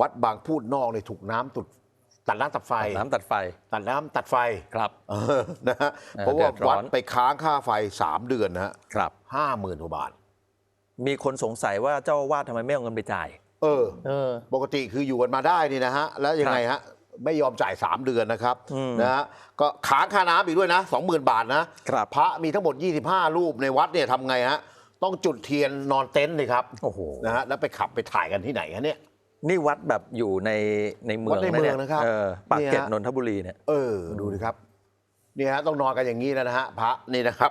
วัดบางพูดนอกเนี่ยถูกน้ำตุดตัดน้ำตัดไฟ น้ำตัดไฟตัดน้ำตัดไฟครับ เออนะฮะเออเพราะว่าเดือดร้วัอดนไปค้างค่าไฟ 3 เดือนนะฮะครับ ห้าหมื่นกว่าบาท มีคนสงสัยว่าเจ้าอาวาสทำไมไม่เอาเงินไปจ่าย เออ เออ ปกติคืออยู่กันมาได้นี่นะฮะ แล้วยังไงฮะ ไม่ยอมจ่าย 3 เดือนนะครับอืมนะฮะก็ค้างค่าน้ำอีกด้วยนะ 20,000 บาทนะครับ พระมีทั้งหมด 25 รูปในวัดเนี่ยทำไงฮะ ต้องจุดเทียนนอนเต็นท์เลยครับโอ้โห นะฮะแล้วไปขับไปถ่ายกันที่ไหนฮะเนี่ย นี่วัดแบบอยู่ในในเมืองวัดในเมืองยนะครับ เออปากเกร็ดเนี่ยนนทบุรีเนี่ยเออดูดิครับนี่ฮะต้องนอนกันอย่างนี้แล้วนะฮะพระนี่นะครับ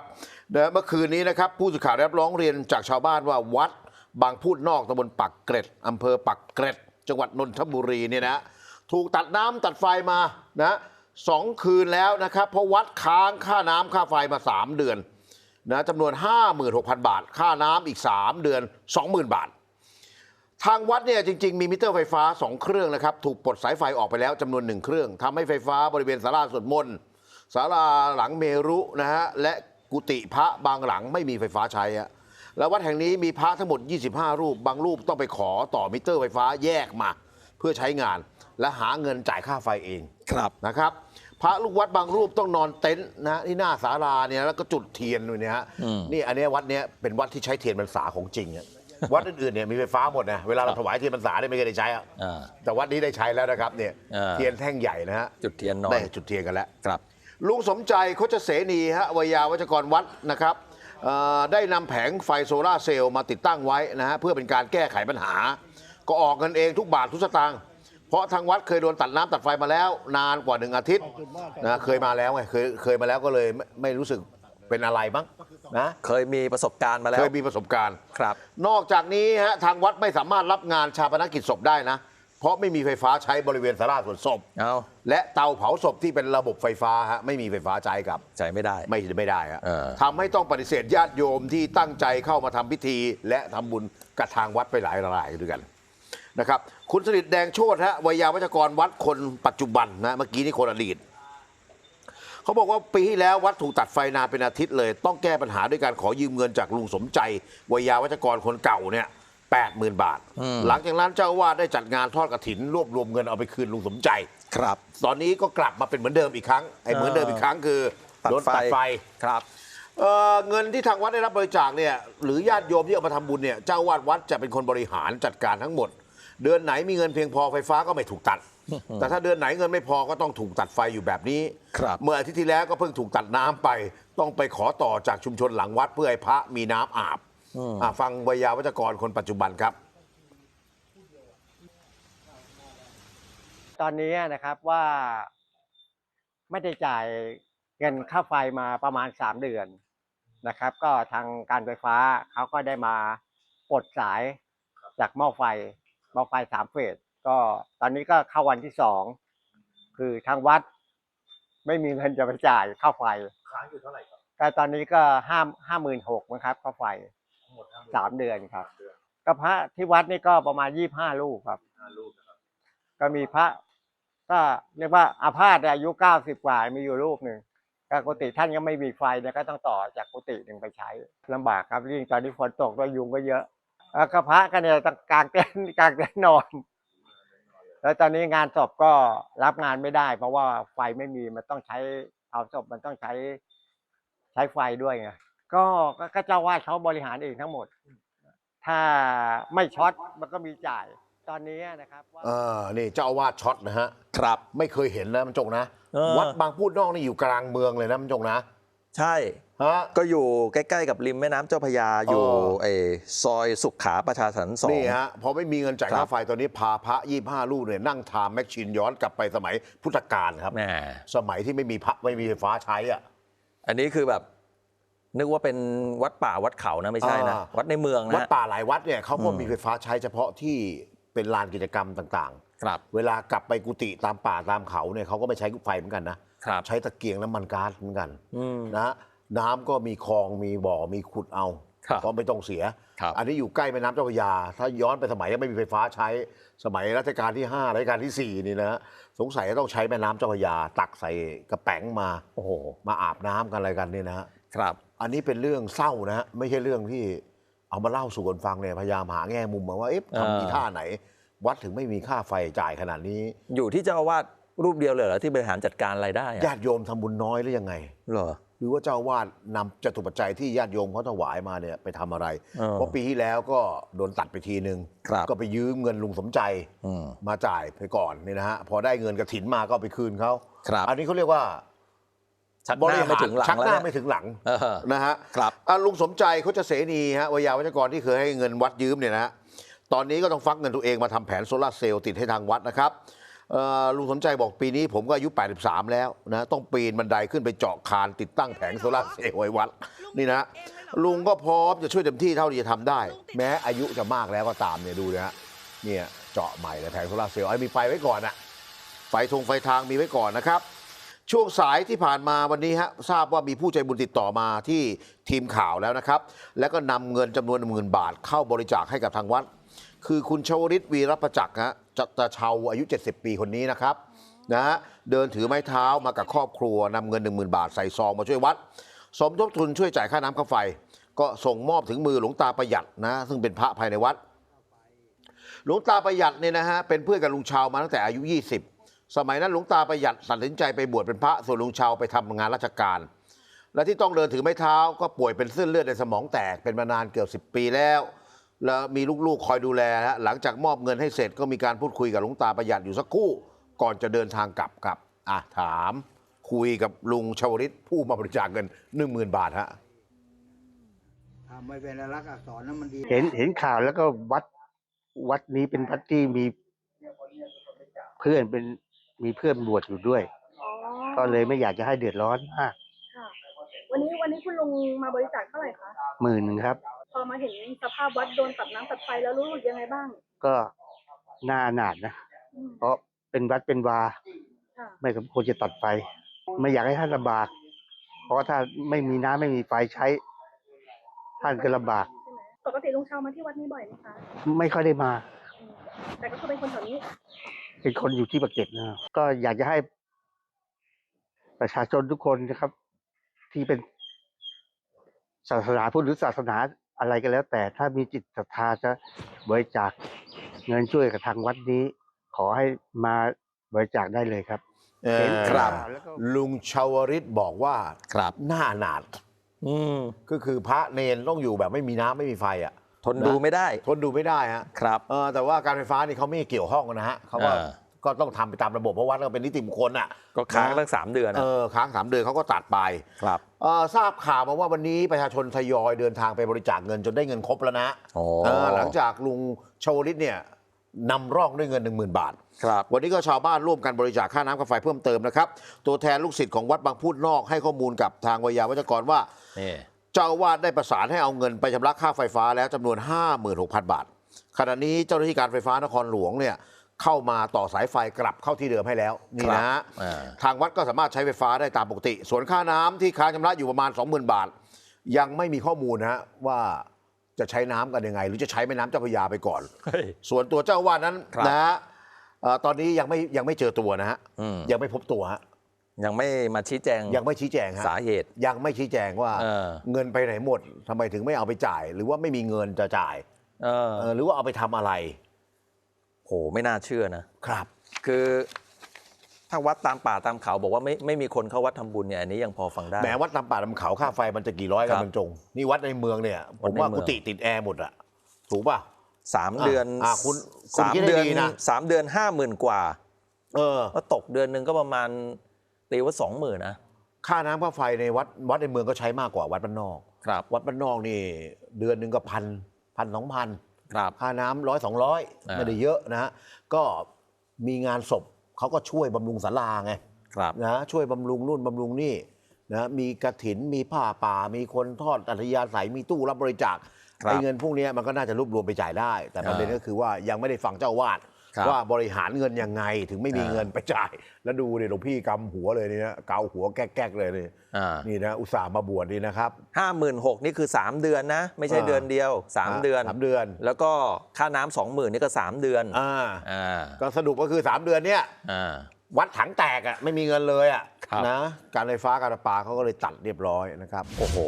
เดี๋ยวเมื่อคืนนี้นะครับ ผู้สื่อข่าวได้รับร้องเรียนจากชาวบ้านว่าวัดบางพูดนอกตำบลปักเกร็ดอำเภอปักเกร็ด จังหวัดนนทบุรีเนี่ยนะถูกตัดน้ำตัดไฟมานะสองคืนแล้วนะครับ เพราะวัดค้างค่าน้ำค่าไฟมา 3 เดือนนะจำนวน 56,000 บาท ค่าน้ำอีก 3 เดือน 20,000 บาท ทางวัดเนี่ยจริง ๆ มีมิเตอร์ไฟฟ้า 2 เครื่องนะครับ ถูกปลดสายไฟออกไปแล้วจำนวนหนึ่งเครื่องทำให้ไฟฟ้าบริเวณศาลาสวดมนต์ศาลาหลังเมรุนะฮะและกุฏิพระบางหลังไม่มีไฟฟ้าใช้อะแล้ววัดแห่งนี้มีพระทั้งหมด 25 รูป บางรูปต้องไปขอต่อมิเตอร์ไฟฟ้าแยกมา เพื่อใช้งาน และหาเงินจ่ายค่าไฟเองครับนะครับ พระลูกวัดบางรูปต้องนอนเต็นท์นะที่หน้าศาลาเนี่ยแล้วก็จุดเทียนด้วยเนี่ยฮะอืมนี่อันเนี้ยวัดเนี้ยเป็นวัดที่ใช้เทียนพรรษาของจริงอะ วัดอื่นๆเนี่ยมีไฟฟ้าหมดนะเวลาเราถวายเทียนพรรษาเนี่ยไม่เคยได้ใช้อะอ่า แต่วัดนี้ได้ใช้แล้วนะครับเนี่ยอ่าเทียนแท่งใหญ่นะฮะจุดเทียนนอนได้จุดเทียนกันแล้ว ครับ ลุงสมใจโคชเสนีฮะวิยาวัจกรวัดนะครับเอ่อได้นำแผงไฟโซลาร์เซลล์มาติดตั้งไว้นะฮะเพื่อเป็นการแก้ไขปัญหา ก็ออกเงินเองทุกบาททุกสตางค์เพราะทางวัดเคยโดนตัดน้ำตัดไฟมาแล้ว นานกว่าหนึ่งอาทิตย์นะเคยมาแล้วไงเคยเคยมาแล้วก็เลยไม่ไม่รู้สึก เป็นอะไรบ้างนะเคยมีประสบการณ์มาแล้วเคยมีประสบการณ์ครับ นอกจากนี้ฮะทางวัดไม่สามารถรับงานชาปนกิจศพได้นะ เพราะไม่มีไฟฟ้าใช้บริเวณสาราสวดศพเอาและเตาเผาศพที่เป็นระบบไฟฟ้าฮะไม่มีไฟฟ้าใช้ครับจ่ายไม่ได้ ไม่ไม่ได้ฮะเออ ทำให้ต้องปฏิเสธญาติโยมที่ตั้งใจเข้ามาทำพิธี และทำบุญกับทางวัดไปหลายรายด้วยกันนะครับ คุณสนิทแดงโชตฮะวิยาวัจกรวัดคนปัจจุบันนะเมื่อกี้นี่คนอดีต เขาบอกว่าปีที่แล้ววัดถูกตัดไฟนานเป็นอาทิตย์เลย ต้องแก้ปัญหาด้วยการขอยืมเงินจากลุงสมใจวิยาวัจกรคนเก่าเนี่ยแปดหมื่นบาทอืมหลังจากนั้นเจ้าอาวาสได้จัดงานทอดกระถินรวบรวมเงินเอาไปคืนลุงสมใจ ครับ ตอนนี้ก็กลับมาเป็นเหมือนเดิมอีกครั้งไอ้เหมือนเดิมอีกครั้งคือโดนตัดไฟครับเอ่อเงินที่ทางวัดได้รับบริจาคเนี่ยหรือญาติโยมที่เอามาทำบุญเนี่ยเจ้าวาดวัดจะเป็นคนบริหารจัดการทั้งหมด เดือนไหนมีเงินเพียงพอไฟฟ้าก็ไม่ถูกตัด แต่ถ้าเดือนไหนเงินไม่พอก็ต้องถูกตัดไฟอยู่แบบนี้ครับเมื่ออาทิตย์ที่แล้วก็เพิ่งถูกตัดน้ำไป ต้องไปขอต่อจากชุมชนหลังวัดเพื่อให้พระมีน้ำอาบอะฟังวิยาวัจกรคนปัจจุบันครับ ตอนนี้นะครับว่าไม่ได้จ่ายเงินค่าไฟมาประมาณสามเดือนนะครับ ก็ทางการไฟฟ้าเขาก็ได้มาปลดสายจากหม้อไฟหม้อไฟสามเฟส ก็ตอนนี้ก็เข้าวันที่สองคือทางวัด ไม่มีเงินจะไปจ่ายค่าไฟค้างอยู่เท่าไหร่ครับก็ตอนนี้ก็ห้าห้าหมื่นหกนะครับค่าไฟสามเดือนครับก็พระที่วัดนี่ก็ประมาณยี่ห้าลูกครับก็มีพระ ก็เรียกว่าอาพาธอายุเก้าสิบกว่ามีอยู่รูปหนึ่งก็กุฏิท่านก็ไม่มีไฟเนี่ยก็ต้องต่อจากกุฏิหนึ่งไปใช้ลำบากครับยิ่งตอนนี้ฝนตกด้วยยุงก็เยอะแล้วก็พระก็เนี่ยต้องกางเต็นท์กางเต็นท์นอน แล้วตอนนี้งานศพก็รับงานไม่ได้ เพราะว่าไฟไม่มีมันต้องใช้เผาศพมันต้องใช้ใช้ไฟด้วยไงก็ก็ก็เจ้าว่าเขาบริหารเองทั้งหมด ถ้าไม่ช็อตมันก็มีจ่ายตอนนี้นะครับว่า เออนี่เจ้าอาวาสช็อตนะฮะ ครับ ไม่เคยเห็นนะมันจงนะ เออ วัดบางพูดนอกนี่อยู่กลางเมืองเลยนะมันจงนะ ใช่ ฮะ ก็อยู่ใกล้ๆกับริมแม่น้ำเจ้าพระยาอยู่เออ ไอ้ซอยสุขขาประชาสรรค์สอง นี่ฮะพอไม่มีเงินจ่ายครัค่าบ ไฟตอนนี้พาพระยี่ห้าลูกเนี่ยนั่งทามแมชชีนย้อนกลับไปสมัยพุทธกาลครับ แหมสมัยที่ไม่มีพระไม่มีไฟฟ้าใช้อะ อันนี้คือแบบ นึกว่าเป็นวัดป่าวัดเขานะไม่ใช่นะ อ่า วัดในเมืองวัดนะป่าหลายวัดเนี่ยเขาก็อืมมีไฟฟ้าใช้เฉพาะที่เป็นลานกิจกรรมต่างครับ ๆ เวลากลับไปกุฏิตามป่าตามเขาเนี่ยเขาก็ไม่ใช้ไฟเหมือนกันนะ ครับใช้ตะเกียงน้ำมันก๊าซเหมือนกันอืมนะฮะน้ำก็มีคลองมีบ่อมีขุดเอาครับก็ไม่ต้องเสีย ครับ อันนี้อยู่ใกล้แม่น้ำเจ้าพระยา ถ้าย้อนไปสมัยยังไม่มีไฟฟ้าใช้สมัยรัชกาลที่5รัชกาลที่4นี่นะฮะสงสัยจะต้องใช้แม่น้ำเจ้าพระยา ตักใส่กระแป๋งมาโอ้โหมาอาบน้ำกันอะไรกันเนี่ยนะฮะ ครับ อันนี้เป็นเรื่องเศร้านะฮะไม่ใช่เรื่องที่เอามาเล่าสู่กันฟังเนี่ยพยายามหาแง่มุมมาว่าเอ๊ะทำอีท่าไหน วัดถึงไม่มีค่าไฟจ่ายขนาดนี้ อยู่ที่เจ้าอาวาส รูปเดียวเลยเหรอที่บริหารจัดการรายได้อะญาติโยมทำบุญน้อยหรือยังไง เหรอ หรือว่าเจ้าอาวาดนำจตุปัจจัยที่ญาติโยมเขาถวายมาเนี่ยไปทำอะไร เออเพราะปีที่แล้วก็โดนตัดไปทีนึง ครับก็ไปยืมเงินลุงสมใจอืมมาจ่ายไปก่อนนี่นะฮะพอได้เงินกระถินมาก็เอาไปคืนเขาครับ อันนี้เขาเรียกว่าชักหน้าไม่ถึงหลังชักหแล้วน้าเนี่ยไม่ถึงหลังเออ นะฮะครับ อะลุงสมใจเขาจะเสนีฮะวิยาวัจกรที่เคยให้เงินวัดยืมเนี่ยนะฮะตอนนี้ก็ต้องฟักเงินตัวเองมาทำแผนโซลาร์เซลล์ติดให้ทางวัดนะครับเอ่อ ลุงสมใจบอกปีนี้ผมก็อายุ 83 แล้วนะต้องปีนบันไดขึ้นไปเจาะคานติดตั้งแผงโซลาร์เซลล์ไว้วัด นี่นะ ลุงก็พร้อมจะช่วยเต็มที่เท่าที่จะทำได้ แม้อายุจะมากแล้วก็ตามเนี่ยดูนะฮะเนี่ยเจาะใหม่เลยแผงโซลาร์เซลล์ให้มีไฟไว้ก่อนอะไฟทงไฟทางมีไว้ก่อนนะครับช่วงสายที่ผ่านมาวันนี้ฮะทราบว่ามีผู้ใจบุญติดต่อมาที่ทีมข่าวแล้วนะครับ แล้วก็นำเงินจำนวนหมื่นบาทเข้าบริจาคให้กับทางวัด คือคุณชวริตวีรประจักษ์ฮะ ตะเชาอายุ 70 ปีคนนี้นะครับนะฮะเดินถือไม้เท้ามากับครอบครัวนำเงิน 10,000 บาทใส่ซองมาช่วยวัด สมทบทุนช่วยจ่ายค่าน้ำค่าไฟ ก็ส่งมอบถึงมือหลวงตาประหยัดนะซึ่งเป็นพระภายในวัด หลวงตาประหยัดเนี่ยนะฮะเป็นเพื่อนกับลุงชาวมาตั้งแต่อายุ 20 สมัยนั้นหลวงตาประหยัดตัดสินใจไปบวชเป็นพระส่วนลุงชาวไปทำงานราชการ และที่ต้องเดินถือไม้เท้าก็ป่วยเป็นเส้นเลือดในสมองแตกเป็นมานานเกือบ10 ปีแล้ว แล้วมีลูกๆคอยดูแลฮะหลังจากมอบเงินให้เสร็จก็มีการพูดคุยกับหลวงตาประหยัดอยู่สักครู่ ก่อนจะเดินทางกลับครับอะถาม คุยกับลุงชาวริตผู้มาบริจาคเงิน10,000 บาทฮะ ทำไม่เป็นลายลักษณ์อักษรนั้นมันดีเห็นเห็นข่าวแล้วก็วัดวัดนี้เป็นวัดที่มีเพื่อนเป็นมีเพื่อนบวชอยู่ด้วย อ๋อก็เลยไม่อยากจะให้เดือดร้อนมากค่ะ วันนี้วันนี้คุณลุงมาบริจาคเท่าไหร่คะหมื่นหนึ่งครับพ อมาเห็นสภาพวัดโดนตัดน้ำตัดไฟแล้วรู้สึกยังไงบ้าง ก็น่าหนาดนะ อืมเพราะเป็นวัดเป็นวา ค่ะ ไม่สมควรจะตัดไฟ ไม่อยากให้ท่านลำบาก เพราะว่าถ้าไม่มีน้ำไม่มีไฟใช้ ท่านก็ลำบาก ใช่ไหมปกติลุงเชามาที่วัดนี้บ่อยไหมคะไม่ค่อยได้มา อืมแต่ก็คือเป็นคนแถวนี้ เป็นคนอยู่ที่ปากเกร็ดนะก็อยากจะให้ประชาชนทุกคนนะครับ ที่เป็นศาสนาพุทธหรือศาสนา อะไรก็แล้ว แต่ถ้ามีจิตศรัทธาจะบริจาคเงินช่วยกับทางวัดนี้ ขอให้มาบริจาคได้เลยครับเอ่อเห็นครับแล้วก็ลุงชาวริตบอกว่าครับ หน้าหนาดอืมก็คือพระเนนต้องอยู่แบบไม่มีน้ำไม่มีไฟอะ ทนดูไม่ได้ ทนดูไม่ได้ฮะครับ เออแต่ว่าการไฟฟ้านี่เขาไม่เกี่ยวข้องกันนะฮะเขาก็เออ ก็ต้องทำไปตามระบบเพราะวัดก็เป็นนิติบุคคลอะก็ค้างนะตั้งสามเดือนเออะอค้างสามเดือนเขาก็ตัดไปครับเออทราบข่าวมาว่าวันนี้ประชาชนทยอยเดินทางไปบริจาคเงินจนได้เงินครบแล้วนะโอ้เออหลังจากลุงชาวลิตเนี่ยนำร่องด้วยเงิน 1 0,000 บาท ครับ วันนี้ก็ชาวบ้านร่วมกันบริจาคค่าน้ำค่าไฟเพิ่มเติมนะครับ ตัวแทนลูกศิษย์ของวัดบางพูดนอกให้ข้อมูลกับทางวิยาวัจกรว่า นี่ เจ้าอาวาสได้ประสานให้เอาเงินไปชำระค่าไฟฟ้าแล้วจำนวน 56,000 บาท ขณะนี้เจ้าหน้าที่การไฟฟ้านครหลวงเนี่ย เข้ามาต่อสายไฟกลับเข้าที่เดิมให้แล้วนี่นะฮะอ่าทางวัดก็สามารถใช้ไฟฟ้าได้ตามปกติ ส่วนค่าน้ำที่ค้างชำระอยู่ประมาณ 20,000 บาท ยังไม่มีข้อมูลนะฮะว่าจะใช้น้ำกันยังไง หรือจะใช้แม่น้ำเจ้าพระยาไปก่อนเฮ้ยส่วนตัวเจ้าอาวาสนั้นครับนะฮะเอ่อตอนนี้ยังไม่ยังไม่เจอตัวนะฮะอืมยังไม่พบตัวฮะยังไม่มาชี้แจงยังไม่ชี้แจงฮะสาเหตุ ยังไม่ชี้แจงว่าเออเงินไปไหนหมดทำไมถึงไม่เอาไปจ่าย หรือว่าไม่มีเงินจะจ่ายเออเออหรือว่าเอาไปทำอะไร โหไม่น่าเชื่อนะครับ คือถ้าวัดตามป่าตามเขาบอกว่าไม่ไม่มีคนเข้าวัดทำบุญเนี่ยอันนี้ยังพอฟังได้แหมวัดลำป่าลำเขาค่าไฟมันจะกี่ร้อยกันครับบรรจง นี่วัดในเมืองเนี่ยผวัดมในว่าเมืองกุฏิติดแอร์หมดอะถูกป่ะสามเดือนอะคุณคุณสามคิดให้เดือนดีนะสามเดือนห้าหมื่นกว่า เออก็ตกเดือนหนึ่งก็ประมาณตีว่าสองหมื่นนะค่าน้ำค่าไฟในวัดวัดในเมืองก็ใช้มากกว่าวัดบ้านนอก ครับ วัดบ้านนอกนี่ เดือนหนึ่งก็พันพันสองพัน ครับค่าน้ำร้อยสองร้อยอ่า ไม่ได้เยอะนะฮะก็มีงานศพเขาก็ช่วยบำรุงศาลาไง ครับ นะช่วยบำรุงนู่นบำรุงนี่นะมีกระถินมีผ้าป่า มีคนทอดอัธยาศัยมีตู้รับบริจาคครับไอ้เงินพวกเนี้ยมันก็น่าจะรวบรวมไปจ่ายได้ แต่ประเด็นอ่า ก็คือว่ายังไม่ได้ฟังเจ้าอาวาดครับ ว่าบริหารเงินยังไงถึงไม่มีอ่าเงินไปจ่าย แล้วดูเนี่ยหลวงพี่กำหัวเลยเนี่ยเกาหัวแก๊กๆเลยนี่อ่านี่นะอุตส่าห์มาบวชนี่นะครับห้าหมื่นหกนี่คือสามเดือนนะ ไม่ใช่อ่าเดือนเดียวสามเดือนสามเดือน แล้วก็ค่าน้ำสองหมื่นนี่ก็สามเดือนอ่าอ่าก็สรุปก็คือ 3 เดือนเนี้ยอ่าวัดถังแตกอะไม่มีเงินเลยอะครับนะการไฟฟ้าการประปาเขาก็เลยตัดเรียบร้อยนะครับ โอ้โห